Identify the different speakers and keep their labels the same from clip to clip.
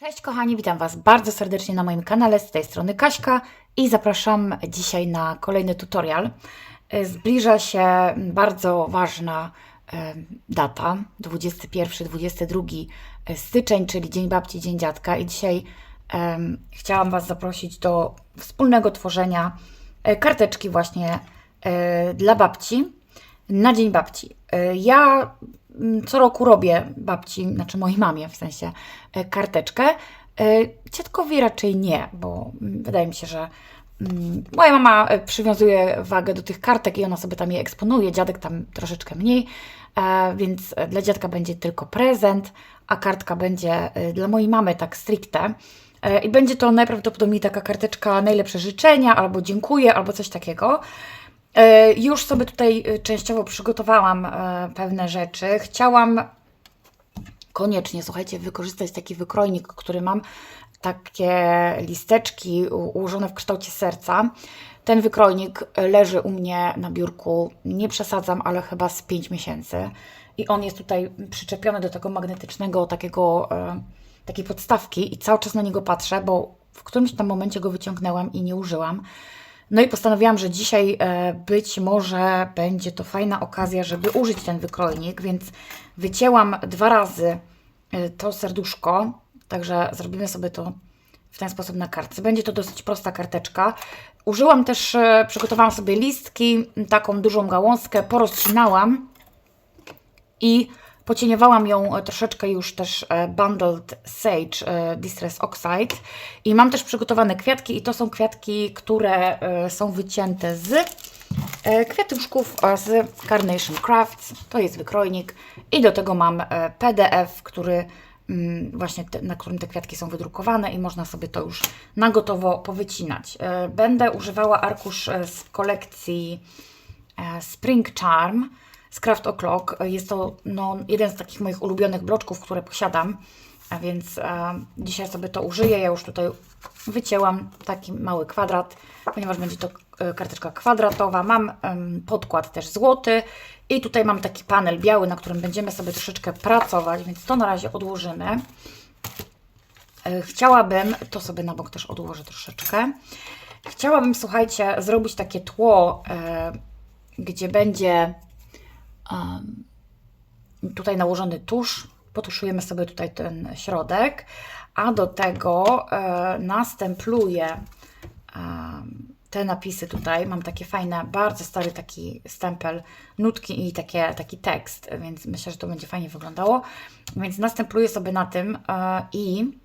Speaker 1: Cześć kochani, witam Was bardzo serdecznie na moim kanale, z tej strony Kaśka i zapraszam dzisiaj na kolejny tutorial. E, Zbliża się bardzo ważna e, data, 21-22 styczeń, czyli Dzień Babci, Dzień Dziadka i dzisiaj em, chciałam Was zaprosić do wspólnego tworzenia e, karteczki właśnie e, dla babci na Dzień Babci. E, Ja co roku robię babci, znaczy mojej mamie w sensie, e, karteczkę. E, Dziadkowi raczej nie, bo mm, wydaje mi się, że mm, moja mama e, przywiązuje wagę do tych kartek i ona sobie tam je eksponuje, dziadek tam troszeczkę mniej, więc dla dziadka będzie tylko prezent, a kartka będzie dla mojej mamy tak stricte. I będzie to najprawdopodobniej taka karteczka najlepsze życzenia, albo dziękuję, albo coś takiego. E, Już sobie tutaj e, częściowo przygotowałam e, pewne rzeczy. Chciałam koniecznie, słuchajcie, wykorzystać taki wykrojnik, który mam, takie listeczki ułożone w kształcie serca. Ten wykrojnik leży u mnie na biurku, nie przesadzam, ale chyba z 5 miesięcy. I on jest tutaj przyczepiony do tego magnetycznego takiego, takiej podstawki i cały czas na niego patrzę, bo w którymś tam momencie go wyciągnęłam i nie użyłam. No i postanowiłam, że dzisiaj e, być może będzie to fajna okazja, żeby użyć ten wykrojnik, więc wycięłam dwa razy e, to serduszko, także zrobimy sobie to w ten sposób na kartce. Będzie to dosyć prosta karteczka. Użyłam też, e, przygotowałam sobie listki, taką dużą gałązkę, porozcinałam i pocieniowałam ją e, troszeczkę już też e, Bundled Sage e, Distress Oxide. I mam też przygotowane kwiatki i to są kwiatki, które są wycięte z kwiatuszków z Carnation Crafts, to jest wykrojnik i do tego mam PDF, który mm, właśnie te, na którym te kwiatki są wydrukowane i można sobie to już na gotowo powycinać. Będę używała arkusz z kolekcji Spring Charm z Craft O'Clock. Jest to no, jeden z takich moich ulubionych bloczków, które posiadam, a więc e, dzisiaj sobie to użyję. Ja już tutaj wycięłam taki mały kwadrat, ponieważ będzie to e, karteczka kwadratowa. Mam podkład też złoty i tutaj mam taki panel biały, na którym będziemy sobie troszeczkę pracować, więc to na razie odłożymy. E, Chciałabym, to sobie na bok też odłożę troszeczkę. Chciałabym, słuchajcie, zrobić takie tło, e, gdzie będzie tutaj nałożony tusz. Potuszujemy sobie tutaj ten środek, a do tego e, następluję em, te napisy tutaj. Mam takie fajne, bardzo stary taki stempel, nutki i takie, taki tekst, więc myślę, że to będzie fajnie wyglądało. Więc następuję sobie na tym e, i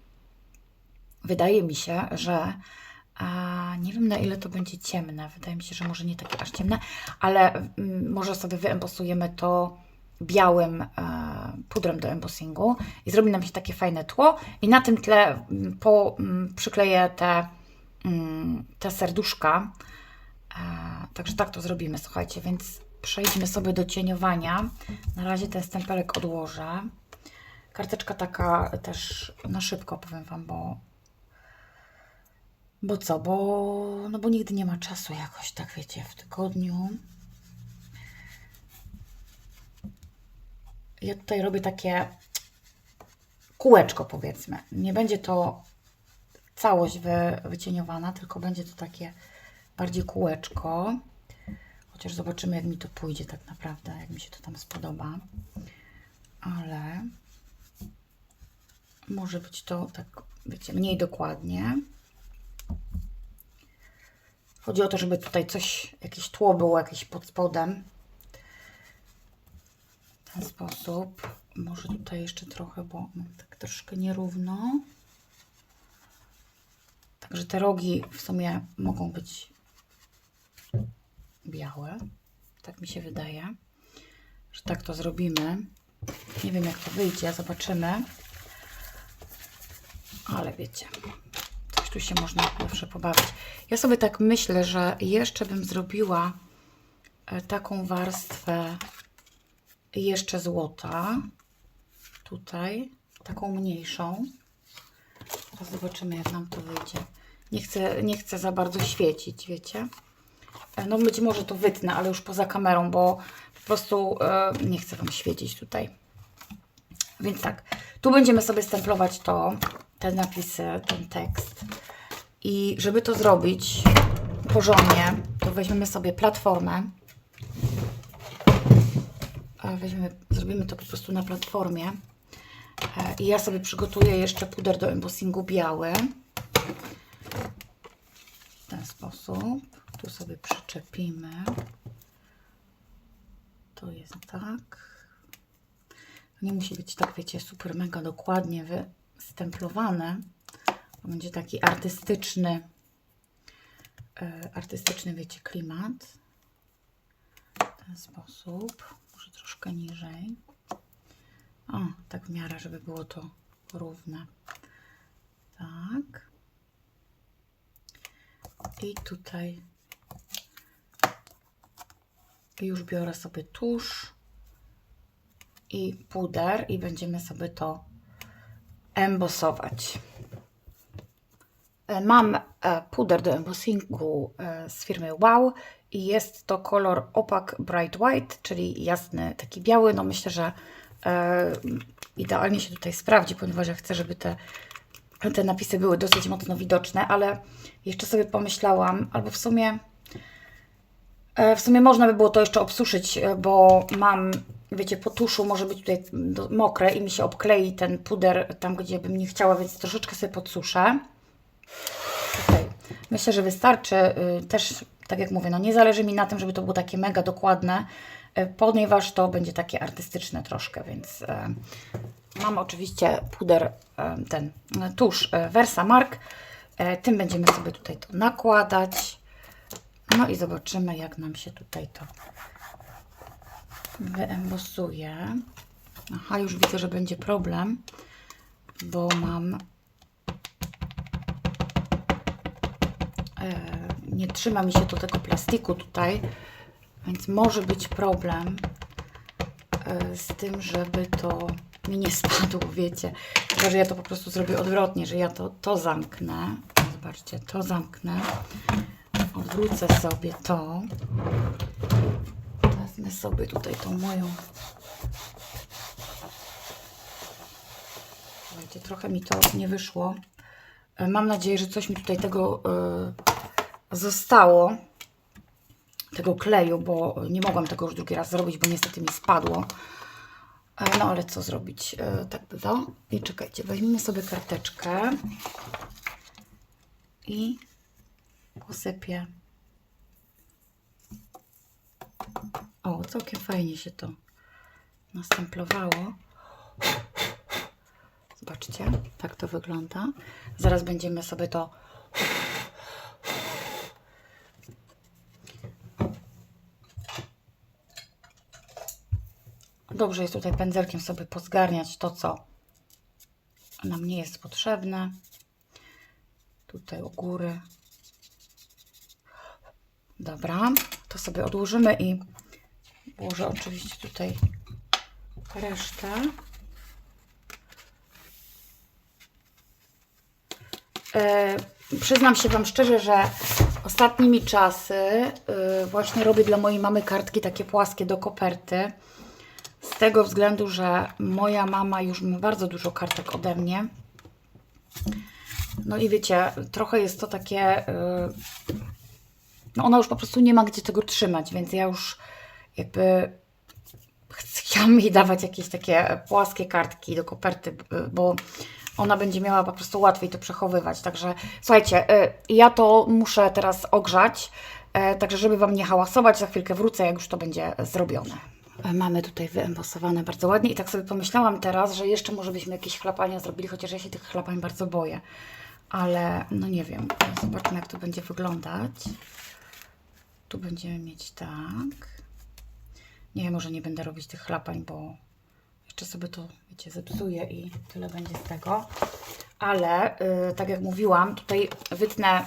Speaker 1: wydaje mi się, że a, nie wiem na ile to będzie ciemne. Wydaje mi się, że może nie takie aż ciemne, ale mm, może sobie wyemposujemy to białym e, pudrem do embossingu i zrobi nam się takie fajne tło i na tym tle mm, po, mm, przykleję te, te serduszka. E, także tak to zrobimy, słuchajcie, więc przejdźmy sobie do cieniowania. Na razie ten stempelek odłożę. Karteczka taka też na szybko, powiem Wam, bo bo co? Bo, no bo nigdy nie ma czasu jakoś, tak wiecie, w tygodniu. Ja tutaj robię takie kółeczko, powiedzmy. Nie będzie to całość wy, wycieniowana, tylko będzie to takie bardziej kółeczko. Chociaż zobaczymy, jak mi to pójdzie tak naprawdę, jak mi się to tam spodoba. Ale może być to tak, wiecie, mniej dokładnie. Chodzi o to, żeby tutaj coś, jakieś tło było jakieś pod spodem. W ten sposób. Może tutaj jeszcze trochę, bo mam tak troszkę nierówno. Także te rogi w sumie mogą być białe. Tak mi się wydaje, że tak to zrobimy. Nie wiem, jak to wyjdzie, zobaczymy. Ale wiecie, tu się można zawsze pobawić. Ja sobie tak myślę, że jeszcze bym zrobiła e, taką warstwę jeszcze złota. Tutaj, taką mniejszą. Teraz zobaczymy, jak nam to wyjdzie. Nie chcę, nie chcę za bardzo świecić, wiecie. E, No być może to wytnę, ale już poza kamerą, bo po prostu e, nie chcę Wam świecić tutaj. Więc tak, tu będziemy sobie stemplować to, te napisy, ten tekst. I żeby to zrobić porządnie, to weźmiemy sobie platformę. Weźmiemy, zrobimy to po prostu na platformie. E, I ja sobie przygotuję jeszcze puder do embossingu biały. W ten sposób. Tu sobie przyczepimy. To jest tak. Nie musi być tak, wiecie, super mega dokładnie wystemplowane. To będzie taki artystyczny, e, artystyczny, wiecie, klimat. W ten sposób. Może troszkę niżej. O, tak w miarę, żeby było to równe. Tak. I tutaj już biorę sobie tusz i puder i będziemy sobie to embosować. E, Mam e, puder do embossingu e, z firmy Wow i jest to kolor Opaque Bright White, czyli jasny, taki biały. No myślę, że idealnie się tutaj sprawdzi, ponieważ ja chcę, żeby te, te napisy były dosyć mocno widoczne, ale jeszcze sobie pomyślałam, albo w sumie W sumie można by było to jeszcze obsuszyć, bo mam, wiecie, po tuszu może być tutaj mokre i mi się obklei ten puder tam, gdzie bym nie chciała, więc troszeczkę sobie podsuszę. Okej. Myślę, że wystarczy. Y, Też, tak jak mówię, no nie zależy mi na tym, żeby to było takie mega dokładne, y, ponieważ to będzie takie artystyczne troszkę, więc e, mam oczywiście puder, ten tusz Versamark. Tym będziemy sobie tutaj to nakładać. No i zobaczymy, jak nam się tutaj to wyembosuje. Aha, już widzę, że będzie problem, bo mam. E, nie trzyma mi się do tego plastiku tutaj, więc może być problem e, z tym, żeby to mi nie spadło, wiecie. Chyba, że ja to po prostu zrobię odwrotnie, że ja to, to zamknę. Zobaczcie, to zamknę odwrócę sobie to. Wezmę sobie tutaj tą moją. Słuchajcie, trochę mi to nie wyszło. E, Mam nadzieję, że coś mi tutaj tego e, zostało. Tego kleju, bo nie mogłam tego już drugi raz zrobić, bo niestety mi spadło. E, No ale co zrobić? Tak bywa. I czekajcie, weźmiemy sobie karteczkę i posypię. O, całkiem fajnie się to następlowało. Zobaczcie, tak to wygląda. Zaraz będziemy sobie to Dobrze jest tutaj pędzelkiem sobie pozgarniać to, co nam nie jest potrzebne. Tutaj u góry. Dobra, to sobie odłożymy i włożę oczywiście tutaj resztę. E, przyznam się Wam szczerze, że ostatnimi czasy e, właśnie robię dla mojej mamy kartki takie płaskie do koperty. Z tego względu, że moja mama już ma bardzo dużo kartek ode mnie. No i wiecie, trochę jest to takie. y, No ona już po prostu nie ma gdzie tego trzymać, więc ja już jakby ch- chciałam jej dawać jakieś takie płaskie kartki do koperty, bo ona będzie miała po prostu łatwiej to przechowywać. Także słuchajcie, y, ja to muszę teraz ogrzać, y, także żeby Wam nie hałasować, za chwilkę wrócę, jak już to będzie zrobione. E, Mamy tutaj wyembosowane bardzo ładnie i tak sobie pomyślałam teraz, że jeszcze może byśmy jakieś chlapania zrobili, chociaż ja się tych chlapań bardzo boję. Ale no nie wiem, zobaczmy jak to będzie wyglądać. Tu będziemy mieć tak. Nie, może nie będę robić tych chlapań, bo jeszcze sobie to, wiecie, zepsuję i tyle będzie z tego. Ale y, tak jak mówiłam, tutaj wytnę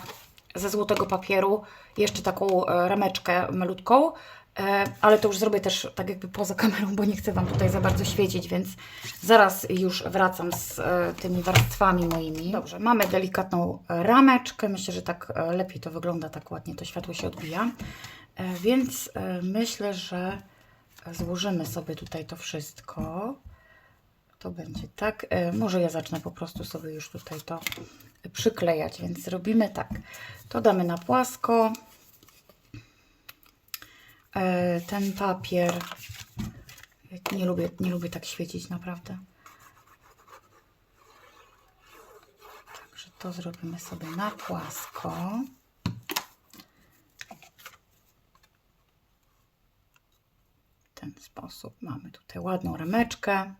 Speaker 1: ze złotego papieru jeszcze taką e, rameczkę malutką, e, ale to już zrobię też tak jakby poza kamerą, bo nie chcę Wam tutaj za bardzo świecić, więc zaraz już wracam z e, tymi warstwami moimi. Dobrze, mamy delikatną rameczkę, myślę, że tak lepiej to wygląda, tak ładnie to światło się odbija, więc myślę, że złożymy sobie tutaj to wszystko. to będzie tak. E, może ja zacznę po prostu sobie już tutaj to przyklejać, więc robimy tak. To damy na płasko. E, ten papier nie lubię, nie lubię tak świecić naprawdę. Także to zrobimy sobie na płasko. Ten sposób mamy tutaj ładną rameczkę.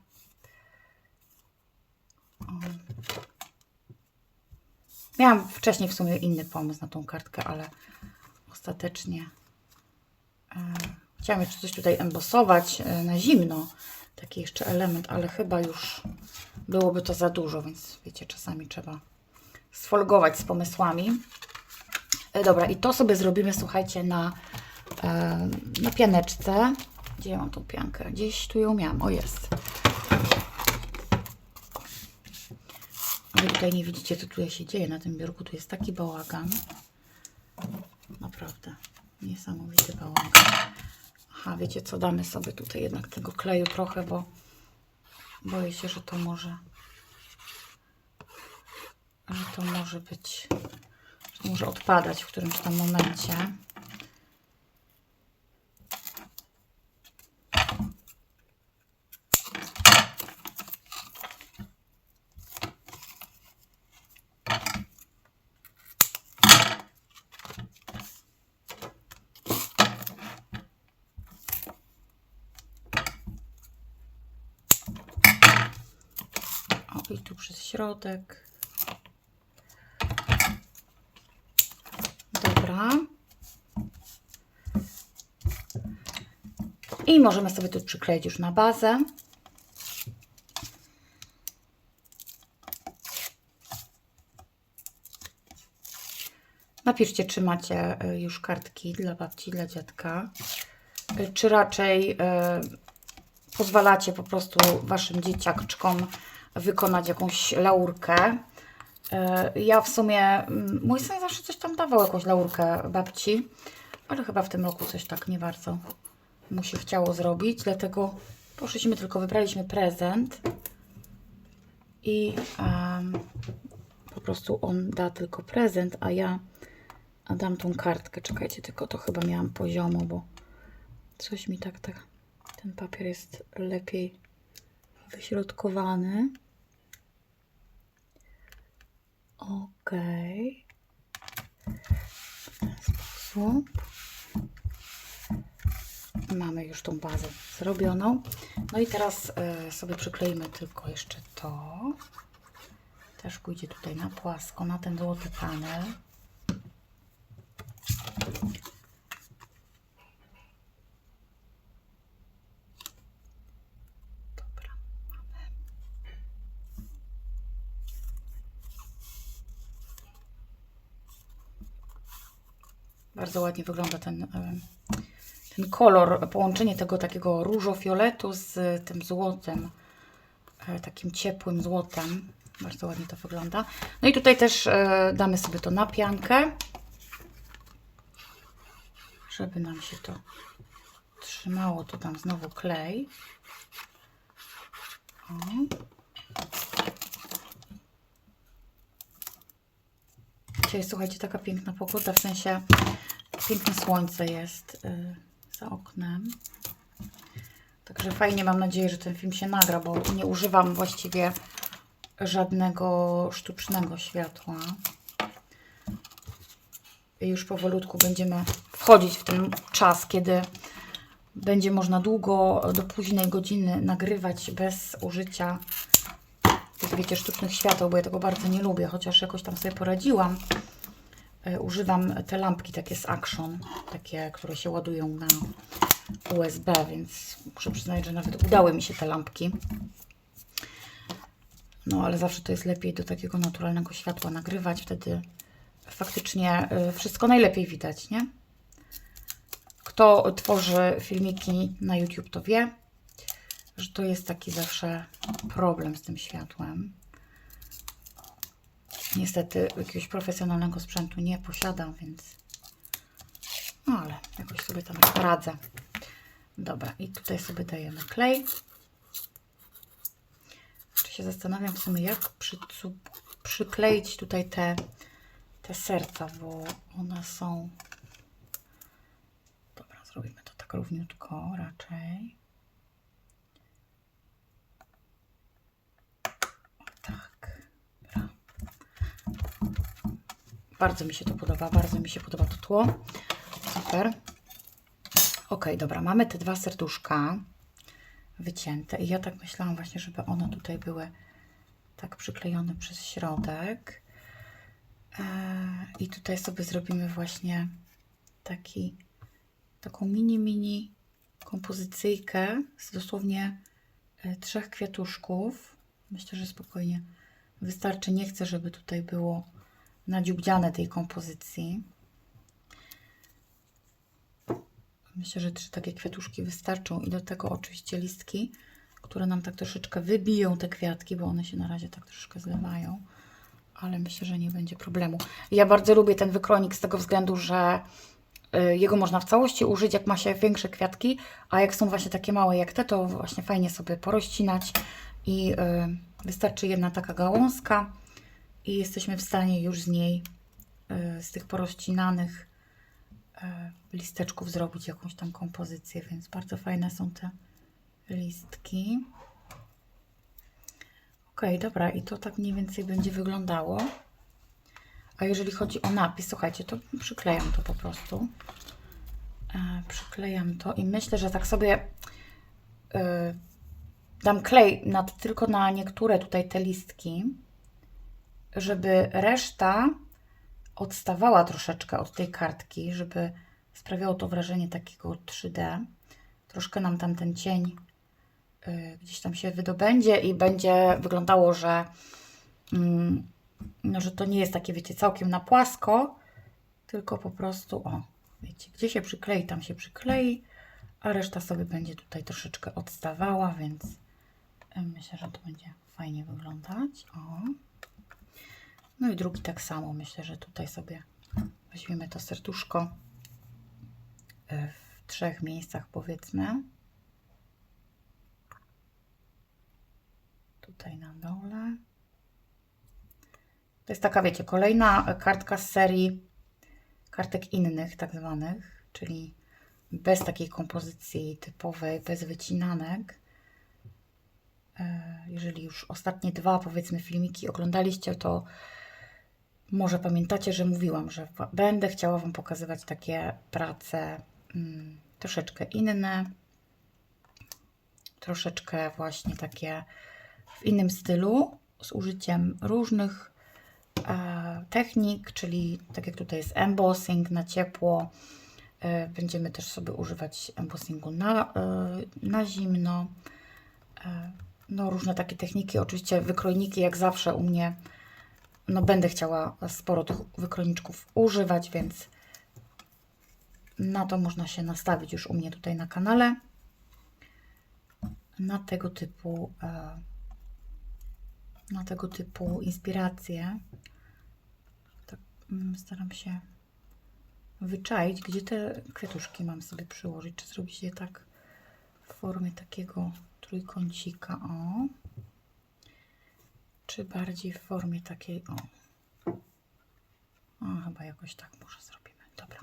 Speaker 1: Miałam wcześniej w sumie inny pomysł na tą kartkę, ale ostatecznie e, chciałam jeszcze coś tutaj embosować e, na zimno. Taki jeszcze element, ale chyba już byłoby to za dużo, więc wiecie, czasami trzeba sfolgować z pomysłami. E, dobra, i to sobie zrobimy, słuchajcie, na, na pianeczce. Gdzie mam tą piankę? Gdzieś tu ją miałam. O, jest. Ale tutaj nie widzicie, co tutaj się dzieje na tym biurku. Tu jest taki bałagan. Naprawdę. Niesamowity bałagan. Aha, wiecie co? Damy sobie tutaj jednak tego kleju trochę, bo boję się, że to może że to może być że to może odpadać w którymś tam momencie. O, i tu przez środek. Dobra. I możemy sobie tu przykleić już na bazę. Napiszcie, czy macie y, już kartki dla babci, dla dziadka, Y, czy raczej y, pozwalacie po prostu waszym dzieciaczkom wykonać jakąś laurkę. E, Ja w sumie, mm, mój syn zawsze coś tam dawał, jakąś laurkę babci, ale chyba w tym roku coś tak nie bardzo mu się chciało zrobić, dlatego poszliśmy, tylko wybraliśmy prezent i em, po prostu on da tylko prezent, a ja dam tą kartkę. Czekajcie, tylko to chyba miałam poziomo, bo coś mi tak, tak, ten papier jest lepiej wyśrodkowany. Okej. W ten sposób. Mamy już tą bazę zrobioną. No i teraz e, sobie przykleimy tylko jeszcze to. Też pójdzie tutaj na płasko, na ten złoty panel. Bardzo ładnie wygląda ten, e, ten kolor, połączenie tego takiego różo-fioletu z tym złotem, e, takim ciepłym złotem. Bardzo ładnie to wygląda. No i tutaj też e, damy sobie to na piankę, żeby nam się to trzymało. To dam znowu klej. O. Dzisiaj słuchajcie, taka piękna pogoda, w sensie piękne słońce jest y, za oknem. Także fajnie, mam nadzieję, że ten film się nagra, bo nie używam właściwie żadnego sztucznego światła. I już powolutku będziemy wchodzić w ten czas, kiedy będzie można długo do późnej godziny nagrywać bez użycia tych, wiecie, sztucznych świateł, bo ja tego bardzo nie lubię, chociaż jakoś tam sobie poradziłam. E, Używam te lampki takie z Action, takie, które się ładują na USB, więc muszę przyznać, że nawet udały mi się te lampki. No, ale zawsze to jest lepiej do takiego naturalnego światła nagrywać, wtedy faktycznie y, wszystko najlepiej widać, nie? Kto tworzy filmiki na YouTube, to wie, że to jest taki zawsze problem z tym światłem. Niestety jakiegoś profesjonalnego sprzętu nie posiadam, więc no ale jakoś sobie tam radzę. Dobra, i tutaj sobie dajemy klej. się zastanawiam w sumie, jak przykleić tutaj te, te serca, bo one są. Dobra, zrobimy to tak równiutko raczej. O, tak. Dobra. Bardzo mi się to podoba, bardzo mi się podoba to tło. Super. Ok, dobra, mamy te dwa serduszka wycięte i ja tak myślałam właśnie, żeby one tutaj były tak przyklejone przez środek. Eee, I tutaj sobie zrobimy właśnie taki, taką mini, mini kompozycyjkę z dosłownie e, trzech kwiatuszków. Myślę, że spokojnie wystarczy. Nie chcę, żeby tutaj było nadziubdziane tej kompozycji. Myślę, że trzy takie kwiatuszki wystarczą i do tego oczywiście listki, które nam tak troszeczkę wybiją te kwiatki, bo one się na razie tak troszeczkę zlewają, ale myślę, że nie będzie problemu. Ja bardzo lubię ten wykronik z tego względu, że y, jego można w całości użyć, jak ma się większe kwiatki, a jak są właśnie takie małe jak te, to właśnie fajnie sobie porozcinać i y, wystarczy jedna taka gałązka i jesteśmy w stanie już z niej, y, z tych porozcinanych e, listeczków zrobić jakąś tam kompozycję, więc bardzo fajne są te listki. Ok, dobra, i to tak mniej więcej będzie wyglądało. A jeżeli chodzi o napis, słuchajcie, to przyklejam to po prostu. E, przyklejam to i myślę, że tak sobie e, dam klej na, tylko na niektóre tutaj te listki, żeby reszta odstawała troszeczkę od tej kartki, żeby sprawiało to wrażenie takiego 3D. Troszkę nam tam ten cień y, gdzieś tam się wydobędzie i będzie wyglądało, że, mm, no, że to nie jest takie, wiecie, całkiem na płasko, tylko po prostu, o, wiecie, gdzie się przyklei, tam się przyklei, a reszta sobie będzie tutaj troszeczkę odstawała, więc y, myślę, że to będzie fajnie wyglądać. O. No i drugi tak samo. Myślę, że tutaj sobie weźmiemy to serduszko e, w trzech miejscach, powiedzmy. Tutaj na dole. To jest taka, wiecie, kolejna kartka z serii kartek innych, tak zwanych, czyli bez takiej kompozycji typowej, bez wycinanek. E, Jeżeli już ostatnie dwa, powiedzmy, filmiki oglądaliście, to może pamiętacie, że mówiłam, że będę chciała Wam pokazywać takie prace mm, troszeczkę inne, troszeczkę właśnie takie w innym stylu, z użyciem różnych e, technik, czyli tak jak tutaj jest embossing na ciepło, e, będziemy też sobie używać embossingu na, e, na zimno. E, no, różne takie techniki, oczywiście wykrojniki, jak zawsze u mnie no będę chciała sporo tych wykrojniczków używać, więc na to można się nastawić już u mnie tutaj na kanale. Na tego typu e, na tego typu inspiracje. Tak mm, staram się wyczaić, gdzie te kwiatuszki mam sobie przyłożyć. Czy zrobić je tak w formie takiego trójkącika, o czy bardziej w formie takiej, o. o chyba jakoś tak może zrobimy. Dobra.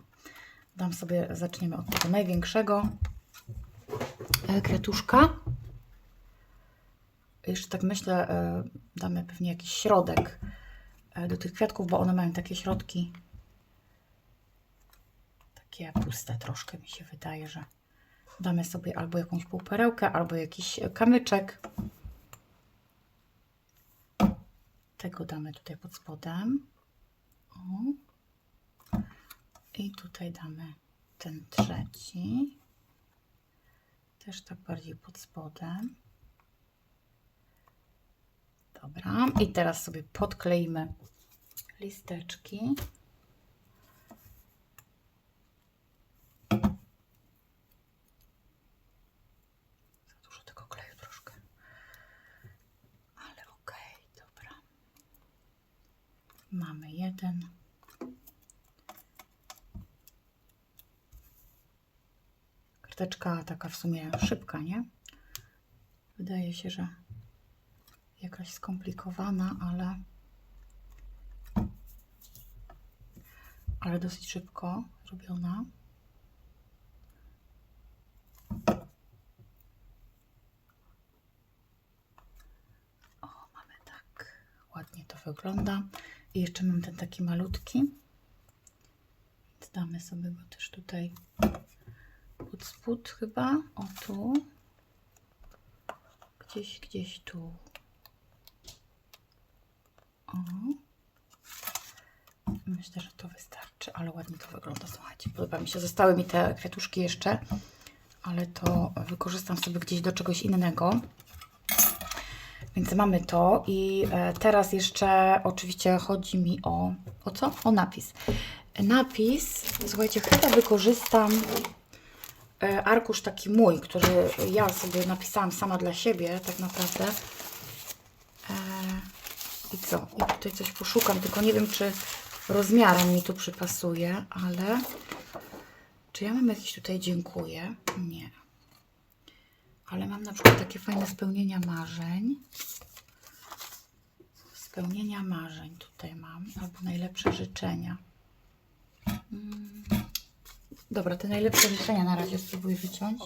Speaker 1: Dam sobie, zaczniemy od tego największego e, kwiatuszka. Jeszcze tak myślę, e, damy pewnie jakiś środek e, do tych kwiatków, bo one mają takie środki takie puste troszkę mi się wydaje, że damy sobie albo jakąś półperełkę, albo jakiś kamyczek. Tego damy tutaj pod spodem. O. I tutaj damy ten trzeci. Też tak bardziej pod spodem. Dobra. I teraz sobie podkleimy listeczki. Za dużo tego kleju troszkę. Ale okej, dobra. Mamy jeden. Karteczka taka w sumie szybka, nie? Wydaje się, że jakaś skomplikowana, ale ale dosyć szybko robiona. O, mamy tak. Ładnie to wygląda. I jeszcze mam ten taki malutki. Damy sobie go też tutaj spód chyba. O tu. Gdzieś, gdzieś tu. O. Myślę, że to wystarczy, ale ładnie to wygląda. Słuchajcie, podoba mi się. Zostały mi te kwiatuszki jeszcze, ale to wykorzystam sobie gdzieś do czegoś innego. Więc mamy to i e, teraz jeszcze oczywiście chodzi mi o, o co? O napis. Napis, słuchajcie, chyba wykorzystam e, arkusz taki mój, który ja sobie napisałam sama dla siebie tak naprawdę. E, I co? I tutaj coś poszukam, tylko nie wiem, czy rozmiarem mi tu przypasuje, ale czy ja mam jakiś tutaj dziękuję? Nie. Ale mam na przykład takie fajne spełnienia marzeń. Spełnienia marzeń tutaj mam, albo najlepsze życzenia. Mm. Dobra, te najlepsze życzenia na razie spróbuję wyciąć.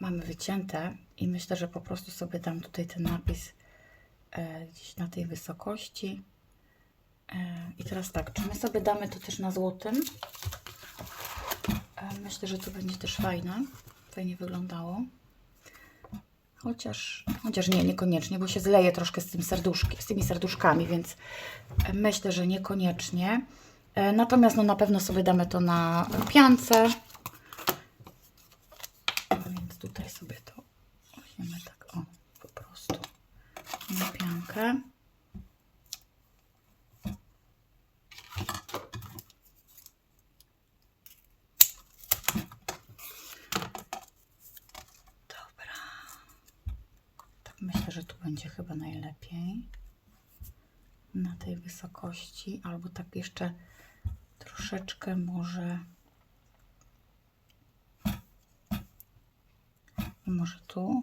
Speaker 1: Mamy wycięte i myślę, że po prostu sobie dam tutaj ten napis e, gdzieś na tej wysokości. E, I teraz tak, czy my sobie damy to też na złotym? E, myślę, że to będzie też fajne. Fajnie wyglądało. Chociaż, chociaż nie, niekoniecznie, bo się zleje troszkę z, tym serduszki, z tymi serduszkami, więc e, myślę, że niekoniecznie. E, Natomiast no, na pewno sobie damy to na piance. Więc tutaj sobie to weźmiemy tak, o, po prostu na piankę. Dobra. Tak myślę, że tu będzie chyba najlepiej. Na tej wysokości, albo tak jeszcze troszeczkę może. Może tu.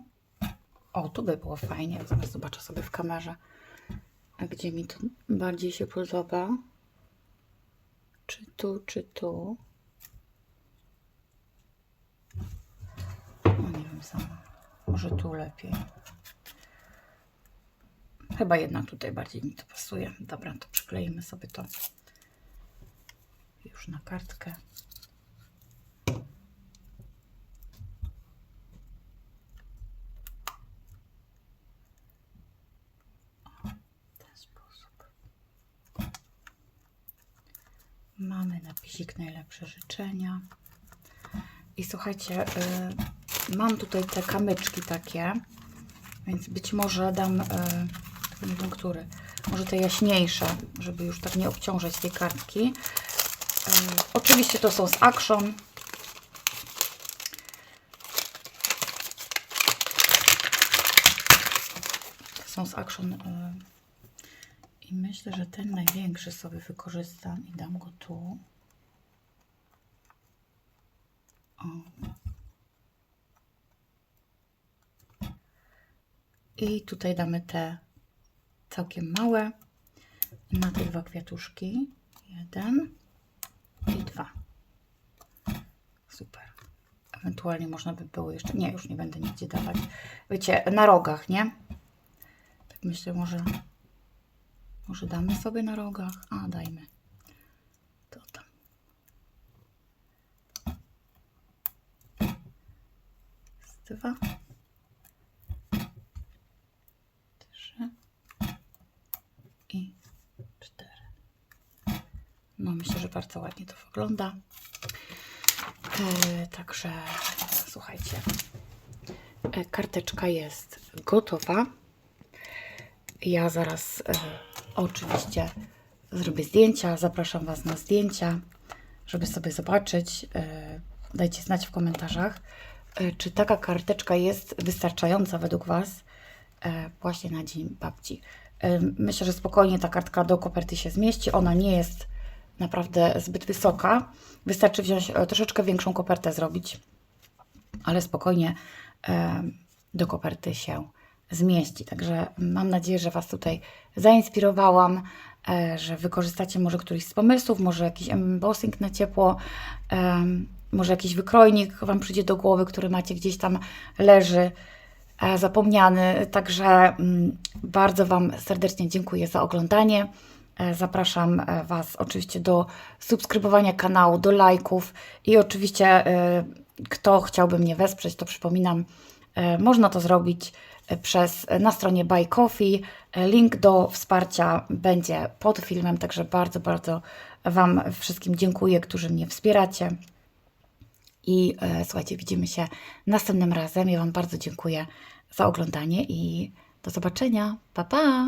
Speaker 1: O, tu by było fajnie. Zaraz zobaczę sobie w kamerze, gdzie mi to bardziej się podoba. Czy tu, czy tu. No nie wiem sama. Może tu lepiej. Chyba jednak tutaj bardziej mi to pasuje. Dobra, to przykleimy sobie to już na kartkę. Mamy napisik najlepsze życzenia. I słuchajcie, y, mam tutaj te kamyczki takie, więc być może dam, y, nie który, może te jaśniejsze, żeby już tak nie obciążać tej kartki. Y, oczywiście to są z Action. Są z Action. y, I myślę, że ten największy sobie wykorzystam i dam go tu. O. I tutaj damy te całkiem małe na te dwa kwiatuszki. Jeden i dwa. Super. Ewentualnie można by było jeszcze. Nie, już nie będę nigdzie dawać. Wiecie, na rogach, nie? Tak myślę, może. Może damy sobie na rogach. A, dajmy. To tam. Dwa. Trzy. I cztery. No myślę, że bardzo ładnie to wygląda. E, także słuchajcie. E, karteczka jest gotowa. Ja zaraz e, oczywiście zrobię zdjęcia. Zapraszam Was na zdjęcia, żeby sobie zobaczyć. E, dajcie znać w komentarzach, e, czy taka karteczka jest wystarczająca według Was e, właśnie na Dzień Babci. E, myślę, że spokojnie ta kartka do koperty się zmieści. Ona nie jest naprawdę zbyt wysoka. Wystarczy wziąć e, troszeczkę większą kopertę zrobić, ale spokojnie e, do koperty się zmieści. Także mam nadzieję, że Was tutaj zainspirowałam, e, że wykorzystacie może któryś z pomysłów, może jakiś embossing na ciepło, może jakiś wykrojnik Wam przyjdzie do głowy, który macie gdzieś tam leży zapomniany. Także mm, bardzo Wam serdecznie dziękuję za oglądanie. E, Zapraszam e, Was oczywiście do subskrybowania kanału, do lajków i oczywiście e, kto chciałby mnie wesprzeć, to przypominam, można to zrobić przez na stronie Buy Coffee. Link do wsparcia będzie pod filmem, także bardzo, bardzo Wam wszystkim dziękuję, którzy mnie wspieracie. I słuchajcie, widzimy się następnym razem. Ja Wam bardzo dziękuję za oglądanie i do zobaczenia. Pa, pa!